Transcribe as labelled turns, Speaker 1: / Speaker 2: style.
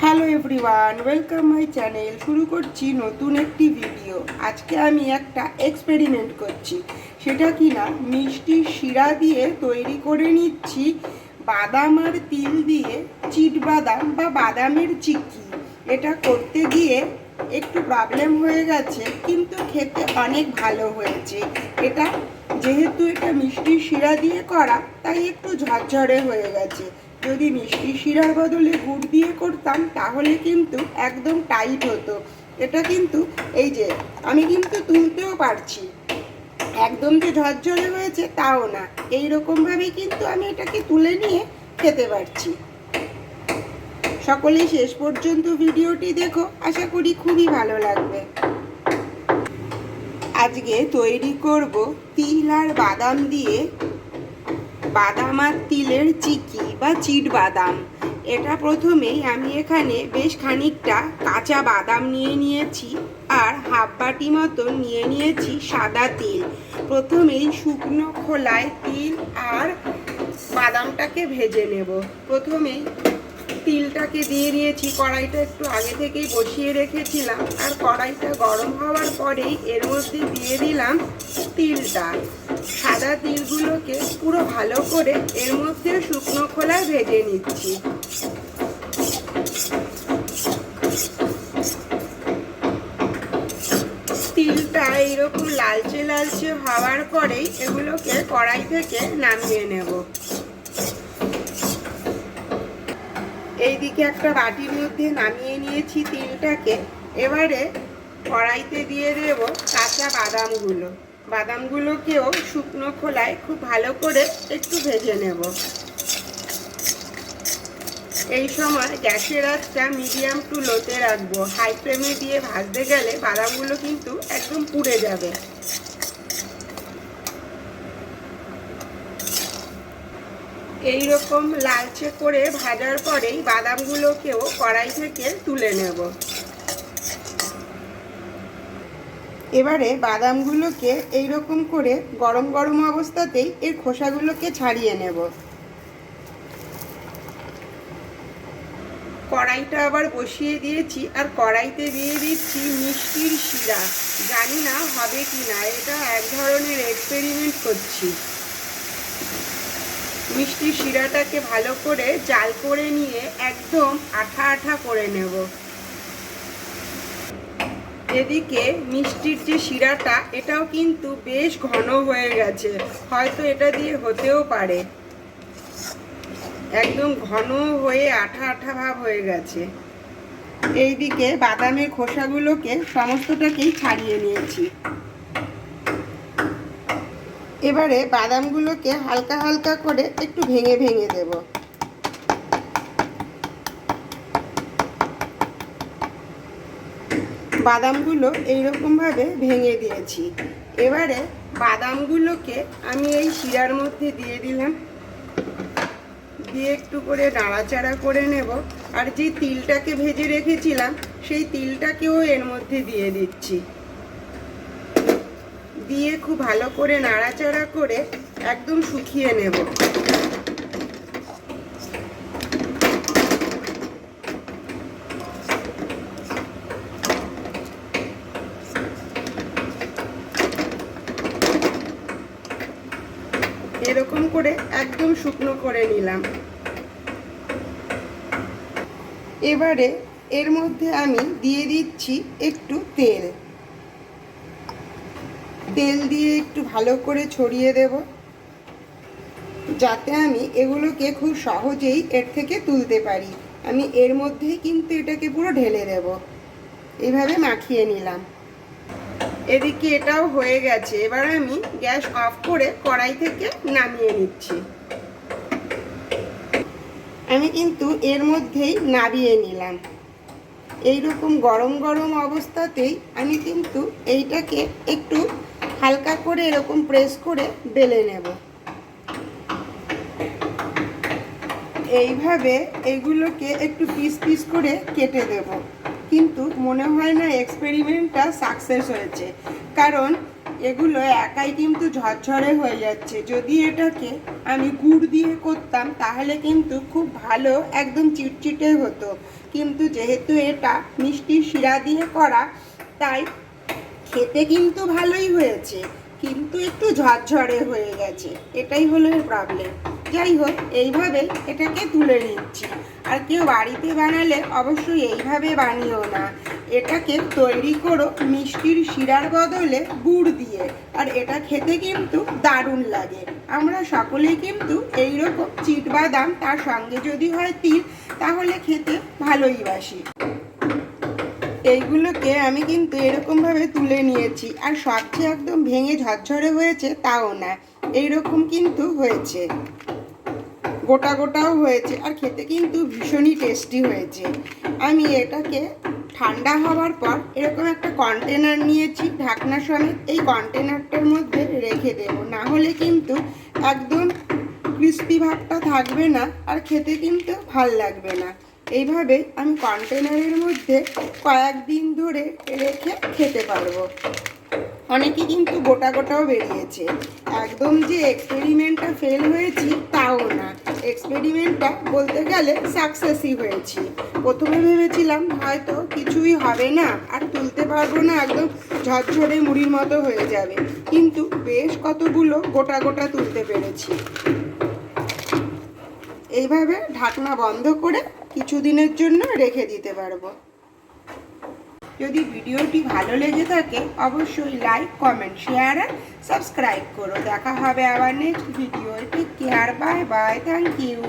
Speaker 1: Hello everyone welcome my channel শুরু করছি নতুন একটি ভিডিও আজকে আমি একটা এক্সপেরিমেন্ট করছি। সেটা কি না মিষ্টি শিরা দিয়ে তৈরি করে নিচ্ছি। বাদাম আর তিল দিয়ে চিট বাদাম বা বাদামের চিকি এটা করতে গিয়ে একটু প্রবলেম হয়ে গেছে, কিন্তু খেতে অনেক ভালো হয়েছে। এটা যেহেতু এটা মিষ্টি শিরা দিয়ে করা, তাই একটু ঝরঝরে হয়ে গেছে। যদি মিষ্টি শিরার বদলে গুড় দিয়ে করতাম, তাহলে কিন্তু একদম টাইট হতো। এটা কিন্তু, এই যে, আমি কিন্তু তুলতেও পারছি। একদম যে ঝরঝরে হয়েছে, তাও না। এই রকমভাবেই কিন্তু আমি এটাকে তুলে নিয়ে খেতে পারছি। সকলেই শেষ পর্যন্ত ভিডিওটি দেখো। আশা করি খুবই ভালো লাগবে। আজকে তৈরি করব তিল আর বাদাম দিয়ে বাদাম আর তিলের চিকি বা চিট বাদাম এটা প্রথমেই আমি এখানে বেশ খানিকটা কাঁচা বাদাম নিয়ে নিয়েছি আর হাফ বাটি মতো নিয়ে নিয়েছি সাদা তিল। প্রথমেই শুকনো খোলায় তিল আর বাদামটাকে ভেজে নেব। প্রথমেই তিলটাকে দিয়ে দিয়েছি, কড়াইটা একটু আগে থেকেই বসিয়ে রেখেছিলাম। আর কড়াইটা গরম হওয়ার পরেই এর মধ্যে দিয়ে দিলাম তিলটা। সাদা তিলগুলোকে পুরো ভালো করে এর মধ্যে শুকনো খোলায় ভেজে নিচ্ছি। তিলটা এইরকম লালচে লালচে হওয়ার পরেই এগুলোকে কড়াই থেকে নামিয়ে নেব। এইদিকে একটা বাটির মধ্যে নামিয়ে নিয়েছি তিলটাকে। এবারে কড়াইতে দিয়ে দেব কাঁচা বাদামগুলো। বাদামগুলোকেও শুকনো খোলায় খুব ভালো করে একটু ভেজে নেব। এই সময় গ্যাসের আঁচটা মিডিয়াম টু লোতে রাখব। হাই ফ্লেমে দিয়ে ভাজতে গেলে বাদামগুলো কিন্তু একদম পুড়ে যাবে। এই রকম লালচে করে ভাজার পরেই বাদামগুলোকেও কড়াই থেকে তুলে নেব। এবারে বাদামগুলোকে এই রকম করে গরম গরম অবস্থাতেই এর খোসাগুলোকে ছাড়িয়ে নেব। কড়াইটা আবার বসিয়ে দিয়েছি আর কড়াইতে দিয়ে দিচ্ছি মিষ্টির শিরা। জানি না হবে কি না এটা এক ধরনের এক্সপেরিমেন্ট করছি। মিষ্টি শিরাটাকে ভালো করে জাল করে নিয়ে একদম আঠা আঠা করে নেব। এদিকে মিষ্টির যে শিরাটা, এটাও কিন্তু বেশ ঘন হয়ে গেছে। হয়তো এটা দিয়ে হতেও পারে। একদম ঘন হয়ে আঠা আঠা ভাব হয়ে গেছে। এইদিকে বাদামের খোসাগুলোকে সমস্তটাকেই ছাড়িয়ে নিয়েছি। এবারে বাদামগুলোকে হালকা হালকা করে একটু ভেঙে ভেঙে দেব। বাদামগুলো এইরকমভাবে ভেঙে দিয়েছি। এবারে বাদামগুলোকে আমি এই শিরার মধ্যে দিয়ে দিলাম। দিয়ে একটু করে নাড়াচাড়া করে নেব। আর যে তিলটাকে ভেজে রেখেছিলাম, সেই তিলটাকেও এর মধ্যে দিয়ে দিচ্ছি। দিয়ে খুব ভালো করে নাড়াচাড়া করে একদম শুকিয়ে নেব। এরকম করে একদম শুকনো করে নিলাম। এবারে এর মধ্যে আমি দিয়ে দিচ্ছি একটু তেল। তেল দিয়ে একটু ভালো করে ছড়িয়ে দেব, যাতে আমি এগুলোকে খুব সহজেই এর থেকে তুলতে পারি। আমি এর মধ্যেই কিন্তু এটাকে পুরো ঢেলে দেব। এইভাবে মাখিয়ে নিলাম। এদিকে এটাও হয়ে গেছে। এবার আমি গ্যাস অফ করে কড়াই থেকে নামিয়ে নিচ্ছি। আমি কিন্তু এর মধ্যেই নাবিয়ে নিলাম। এই রকম গরম গরম অবস্থাতেই আমি কিন্তু এইটাকে একটু হালকা করে এরকম প্রেস করে বেলে নেব। এইভাবে এগুলোকে একটু পিস পিস করে কেটে দেব। কিন্তু মনে হয় না এক্সপেরিমেন্টটা সাকসেস হয়েছে। কারণ এগুলো একাই কিন্তু ঝরঝরে হয়ে যাচ্ছে। যদি এটাকে আমি গুড় দিয়ে করতাম, তাহলে কিন্তু খুব ভালো একদম চিটচিটে হতো। কিন্তু যেহেতু এটা মিষ্টি শিরা দিয়ে করা, তাই খেতে কিন্তু ভালোই হয়েছে, কিন্তু একটু ঝরঝরে হয়ে গেছে, এটাই হলো এর প্রবলেম যাই হোক, এইভাবে এটাকে তুলে নিচ্ছি। আর কেউ বাড়িতে বানালে অবশ্যই এইভাবে বানিও না। এটাকে তৈরি করো মিষ্টির শিরার বদলে গুড় দিয়ে। আর এটা খেতে কিন্তু দারুণ লাগে। আমরা সকলেই কিন্তু এইরকম চিট বাদাম তার সঙ্গে যদি হয় তিল, তাহলে খেতে ভালোই বাসি। এইগুলোকে আমি কিন্তু এরকমভাবে তুলে নিয়েছি। আর সবচেয়ে একদম ভেঙে ঝরঝরে হয়েছে তাও না। এইরকম কিন্তু হয়েছে। গোটা গোটাও হয়েছে। আর খেতে কিন্তু ভীষণই টেস্টি হয়েছে। আমি এটাকে ঠান্ডা হওয়ার পর এরকম একটা কন্টেনার নিয়েছি ঢাকনা সমেত। এই কন্টেনারটার মধ্যে রেখে দেবো। না হলে কিন্তু একদম ক্রিস্পি ভাবটা থাকবে না। আর খেতে কিন্তু ভালো লাগবে না। এইভাবে আমি কন্টেনারের মধ্যে কয়েকদিন ধরে রেখে খেতে পারব। অনেকে কিন্তু গোটা গোটাও বেরিয়েছে। একদম যে এক্সপেরিমেন্টটা ফেল হয়েছি, তাও না। এক্সপেরিমেন্টটা বলতে গেলে সাকসেসই হয়েছি। প্রথমে ভেবেছিলাম হয়তো কিছুই হবে না, আর তুলতে পারব না, একদম ঝরঝরে মুড়ির মতো হয়ে যাবে। কিন্তু বেশ কতগুলো গোটা গোটা তুলতে পেরেছি। এইভাবে ঢাকনা বন্ধ করে কিছুদিনের জন্য রেখে দিতে পারব। যদি ভিডিওটি ভালো লেগে থাকে, অবশ্যই লাইক কমেন্ট শেয়ার আর সাবস্ক্রাইব করো। দেখা হবে আবার next video take care bye bye thank you